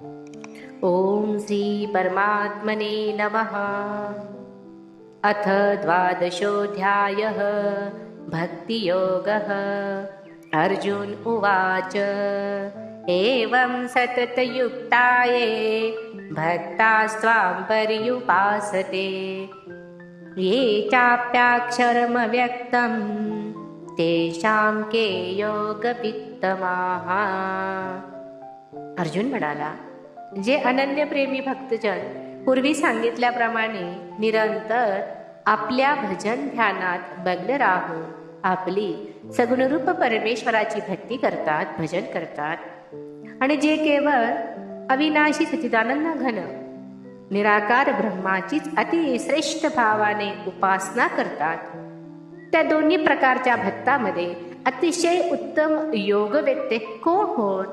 ॐ श्रीपरमात्मने नमः। अथ द्वादशोऽध्यायः भक्तियोगः। अर्जुन उवाच एवं सततयुक्ताये भक्तास्त्वां पर्युपासते। ये चाप्याक्षरमव्यक्तं तेषां के योगवित्तमाः अर्जुन म्हणाला जे अनन्यप्रेमी भक्तजन पूर्वी सांगितल्याप्रमाणे निरंतर आपल्या भजन ध्यानात मग्न राहून आपली सगुणरूप परमेश्वराची भक्ती करतात भजन करतात. आणि जे केवळ अविनाशी सचिदानंद घन निराकार ब्रह्माचीच अतिश्रेष्ठ भावाने उपासना करतात. त्या दोन्ही प्रकारच्या भक्तामध्ये अतिशय उत्तम योग व्यक्ते कोण होत?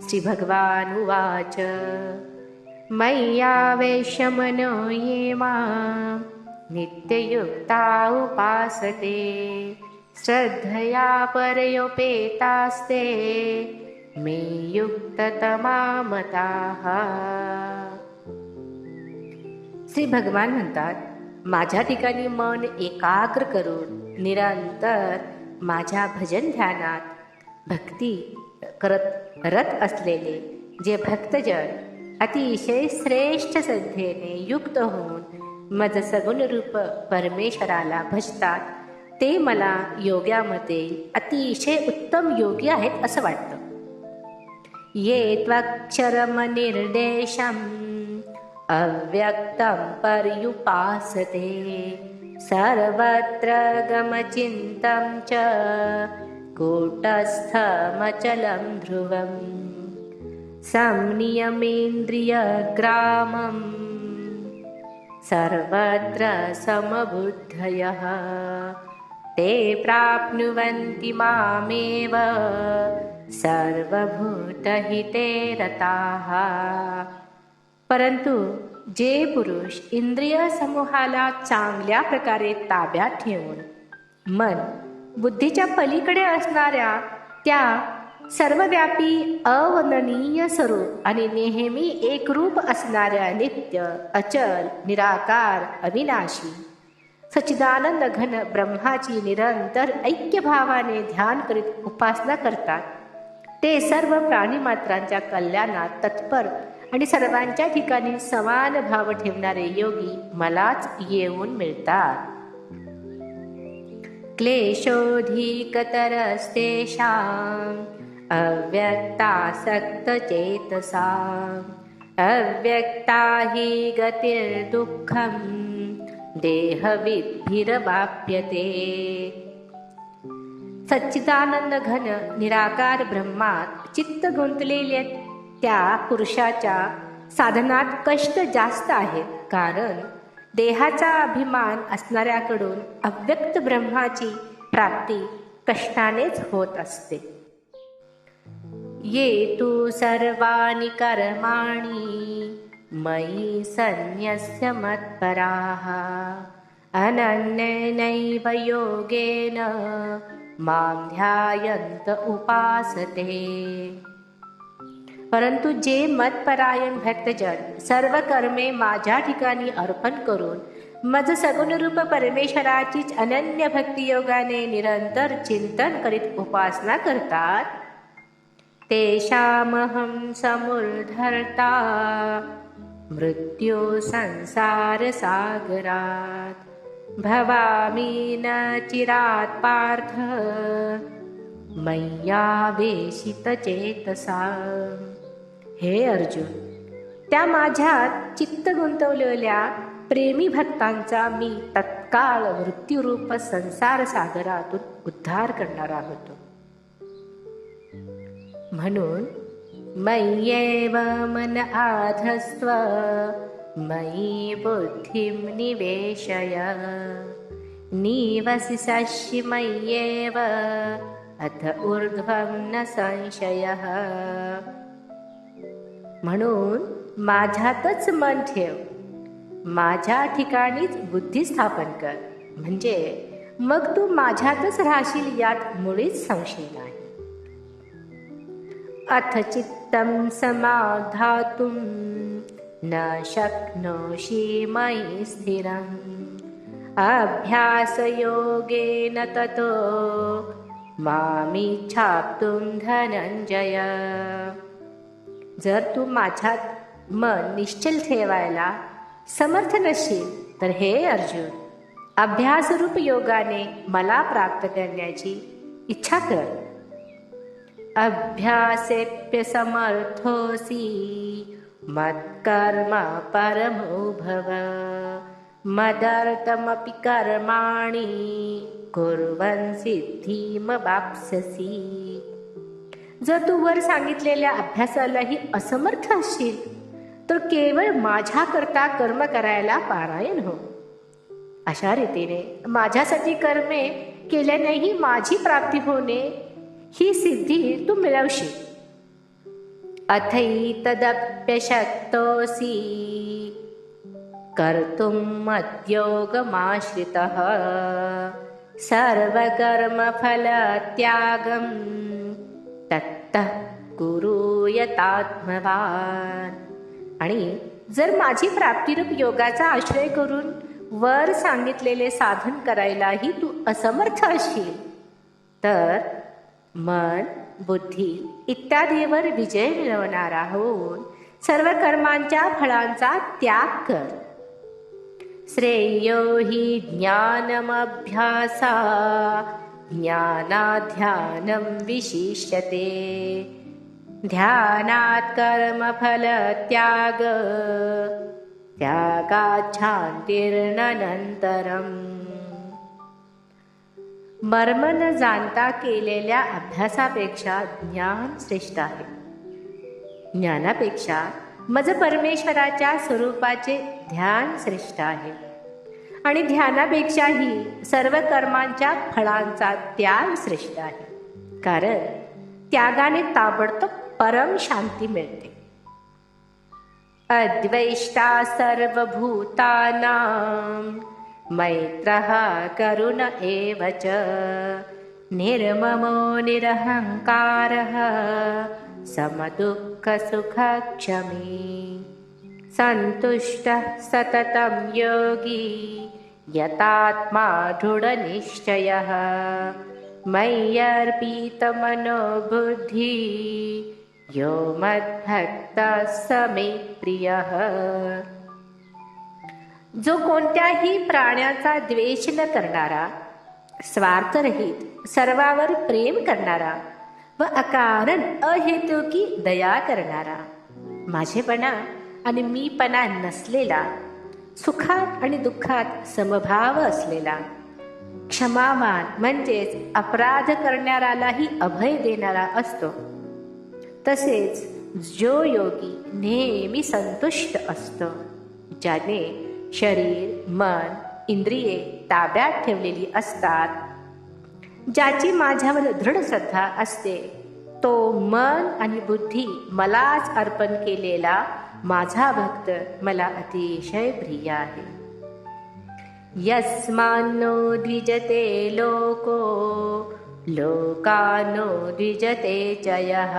श्री भगवान उवाच ये मां नित्ययुक्ता उपासते। श्रद्धया परयोपेतास्ते मे युक्ततमा मताः श्री भगवान म्हणतात माझ्या ठिकाणी मन एकाग्र करून निरंतर माझ्या भजन ध्यानात भक्ती करत रत असलेले जे भक्तजन अतिशय श्रेष्ठ श्रद्धेने युक्त होऊन मज सगुण रूप परमेश्वराला भजतात ते मला योग्यामध्ये अतिशय उत्तम योगी आहेत असं वाटतं. ये त्वक्षरम निर्देशम अव्यक्तं पर्युपासते सर्वत्र गमचिन्तं च कूटस्थमचलं ध्रुवम्। संनियमेन्द्रियग्रामम्। सर्वत्र समबुद्धयः। ते प्राप्नुवन्ति मामेव। सर्वभूतहिते रताः परंतु जे पुरुष इंद्रिय समूहाला चांगल्या प्रकारे ताब्यात ठेवून मन बुद्धीच्या पलीकडे असणाऱ्या त्या सर्वव्यापी अवननीय स्वरूप आणि नेहमी एकरूप असणाऱ्या नित्य अचल निराकार अविनाशी. सच्चिदानंद घन ब्रह्माची निरंतर ऐक्यभावाने ध्यान करीत उपासना करतात. ते सर्व प्राणीमात्रांच्या कल्याणात तत्पर आणि सर्वांच्या ठिकाणी समान भाव ठेवणारे योगी मलाच येऊन मिळतात. क्लेशोऽधिकतरस्तेषाम्। अव्यक्तासक्तचेतसा अव्यक्ता हि गतिर्दुःखम् देहविद्भिरवाप्यते सच्चिदानंद घन निराकार ब्रह्मात चित्त गुंतलेले त्या पुरुषाच्या साधनात कष्ट जास्त आहेत. कारण देहाचा अभिमान असणाऱ्याकडून अव्यक्त ब्रह्माची प्राप्ती कष्टानेच होत असते. ये तू सर्वाणि कर्माणि मयि सन्न्यस्य मत्पराः। अनन्यनैव योगेन मां ध्यायन्त उपासते। परंतु जे मतपरायण भक्तजन सर्व कर्मे माझ्या ठिकाणी अर्पण करून मज सगुण रूप परमेश्वराचीच अनन्य भक्तियोगाने निरंतर चिंतन करीत उपासना करतात. तेषामहं समुर्धर्ता मृत्यो संसारसागरात् भवामी न चिरात् पार्थ। मय्यावेशितचेतसा हे अर्जुन त्या माझ्यात चित्त गुंतवलेल्या प्रेमी भक्तांचा मी तत्काळ मृत्यूरूप संसार सागरातून उद्धार करणारा होतो म्हणून मय्येव मन आधस्त्व मयी बुद्धिं निवेशय. निवसिष्यसि मय्येव अथ ऊर्ध्वं न संशयः। म्हणून माझ्यातच मन ठेव. माझ्या ठिकाणीच बुद्धी स्थापन कर. म्हणजे मग तू माझ्यातच राहशील यात मुळीच संशय नाही. अथ चित्तं समाधातुं न शक्नोषि मयि स्थिरम्। अभ्यासयोगेन ततो मामिच्छाप्तुं धनंजय. जर तू माझ्यात मन निश्चल ठेवायला समर्थ नसशील तर हे अर्जुन अभ्यासरूप योगाने मला प्राप्त करण्याची इच्छा कर. अभ्यासेप्य समर्थोसी मत्कर्म परमो भव मदर्थमपि कर्माणि. कुर्वन् सिद्धिमवाप्स्यसि. जर तू वर सांगितलेल्या अभ्यासालाही असमर्थ असशील तर केवळ माझ्याकरता कर्म करायला पारायण हो. अशा रीतीने माझ्यासाठी कर्मे केल्यानेही माझी प्राप्ती होणे ही सिद्धी तू मिळवशील. अथैतदप्यशक्तोऽसि. कर्तुं मद्योगमाश्रितः. सर्वकर्मफलत्यागं तत्तः कुरु आणि जर माझी प्राप्तिरूप योगाचा आश्रय करून वर सांगितलेले साधन करायलाही तू असमर्थ असशील तर मन बुद्धी इत्यादीवर विजय मिळवणारा होऊन सर्व कर्मांच्या फळांचा त्याग कर. श्रेयो हि ज्ञानमभ्यासा। ज्ञानाध्यानं विशिष्यते। ध्यानात् कर्मफलत्याग। त्यागाच्छान्तिर्नन्तरम् मर्म न जाणता केलेल्या अभ्यासापेक्षा ज्ञान श्रेष्ठ आहे. ज्ञानापेक्षा मज परमेश्वराच्या स्वरूपाचे ध्यान श्रेष्ठ आहे. आणि ध्यानापेक्षाही सर्व कर्मांच्या फळांचा त्याग श्रेष्ठ आहे. कारण त्यागाने ताबडतोब परम शांती मिळते. अद्वैष्टा सर्वभूतानां मैत्रः करुण एव च निर्ममो निरहङ्कारः समदुःखसुखक्षमी। सन्तुष्टः सततं योगी यतात्मा दृढनिश्चयः। मय्यर्पितमनो बुद्धि यो मद्भक्तः प्रियः जो कोणत्याही प्राण्याचा द्वेष न करणारा स्वार्थरहित सर्वावर प्रेम करणारा व अकारण अहेतुकी दया करणारा. माझेपणा आणि मीपणा नसलेला सुखात आणि दुःखात समभाव असलेला. क्षमावान म्हणजेच अपराध करणारालाही अभय देणारा असतो. तसेच जो योगी नेहमी संतुष्ट असतो ज्याने शरीर मन इंद्रिये ताब्यात ठेवलेली असतात ज्याची माझ्यावर दृढ श्रद्धा असते तो मन आणि बुद्धी मलाच अर्पण केलेला माझा भक्त मला अतिशय प्रिय आहे. यस्मानो द्विजते लोको लोकानो द्विजते च यः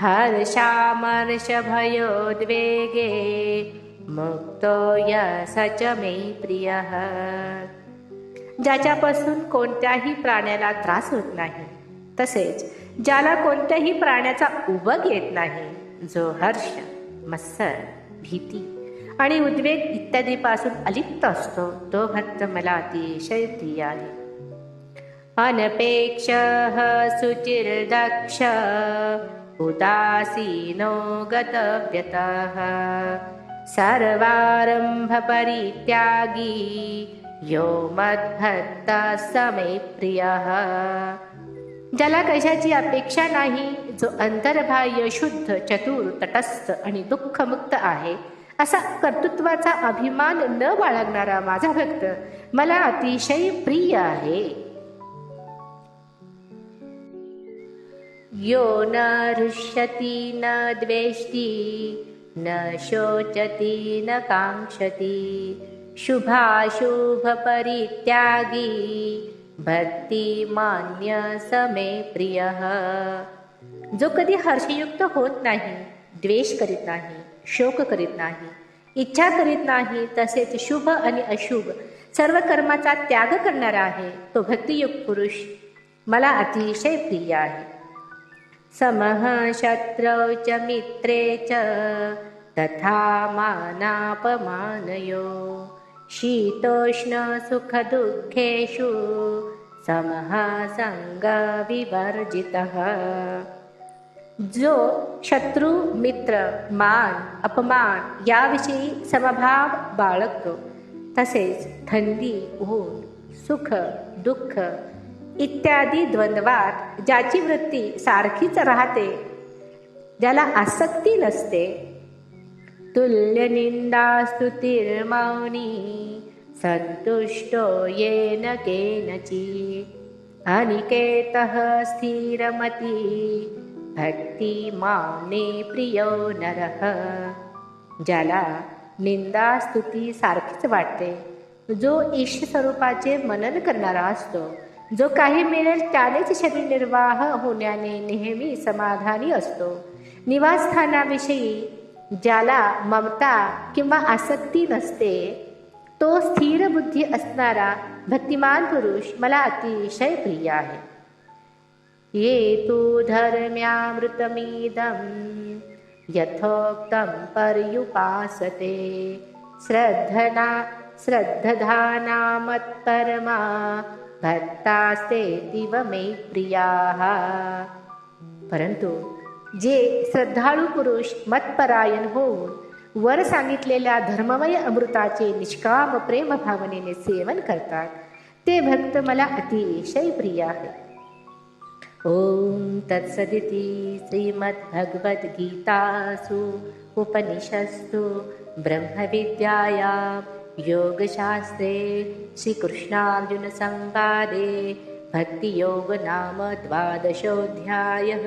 हर्षामर्षभयोद्वेगे मुक्तो यस च मे प्रियः। ज्याच्यापासून कोणत्याही प्राण्याला त्रास होत नाही तसेच ज्याला कोणत्याही प्राण्याचा उबग येत नाही जो हर्ष मत्सर भीती आणि उद्वेग इत्यादीपासून अलिप्त असतो तो भक्त मला अतिशय प्रिय आहे. अनपेक्ष शुचिर्दक्ष उदासीनो गतव्यतः सर्वारंभ परित्यागी यो मद्भक्ता समे प्रियः। ज्याला कशाची अपेक्षा नाही जो अंतर्बाह्य शुद्ध चतुर तटस्थ आणि दुःखमुक्त आहे असा कर्तृत्वाचा अभिमान न बाळगणारा माझा भक्त मला अतिशय प्रिय आहे. यो न हृष्यति न द्वेष्टि न शोचति न काङ्क्षति। शुभाशुभपरित्यागी। भक्तिमान्य मान्य समे प्रियः। जो कधी हर्षयुक्त होत नाही द्वेष करीत नाही शोक करीत नाही इच्छा करीत नाही तसेच शुभ आणि अशुभ सर्व कर्माचा त्याग करणारा आहे तो भक्तियुक्त पुरुष मला अतिशय प्रिय आहे. समः शत्रौ च मित्रे च तथा मानापमानयो। शीतोष्णसुखदुःखेषु समः सङ्गविवर्जितः जो शत्रू मित्र मान अपमान याविषयी समभाव बाळगतो तसेच थंडी ऊन सुख दुःख इत्यादी द्वंद्वात ज्याची वृत्ती सारखीच राहते ज्याला आसक्ती नसते तुल्य निंदा स्तुतिर्मौनी संतुष्टो येन केनची। अनिकेतः स्थिरमती भक्ति माने प्रियो नरः। ज्याला निंदा स्तुती सारखीच वाटते. जो ईश स्वरूपाचे मनन करणारा असतो जो काही मिळेल त्यानेच शरीर निर्वाह होण्याने नेहमी समाधानी असतो. निवासस्थानाविषयी ज्याला ममता किंवा आसक्ती नसते तो स्थिर बुद्धी असणारा भक्तिमान पुरुष मला अतिशय प्रिय आहे. ये तु धर्म्यामृतमिदं यथोक्तं पर्युपासते श्रद्धना श्रद्धधाना मत्परमा भक्तास्तेतीव मे प्रियाः। परंतु जे श्रद्धाळू पुरुष मतपरायण धर्ममय अमृताचे निष्काम प्रेम भावनेने सेवन करतात. ते भक्त मला अतिशय प्रिय आहे ओम तत्सदिती श्रीमद्भगवद्गीतासु उपनिषस्तु ब्रह्मविद्यायां योगशास्त्रे श्रीकृष्णार्जुनसंवादे भक्तियोग नाम द्वादशोऽध्यायः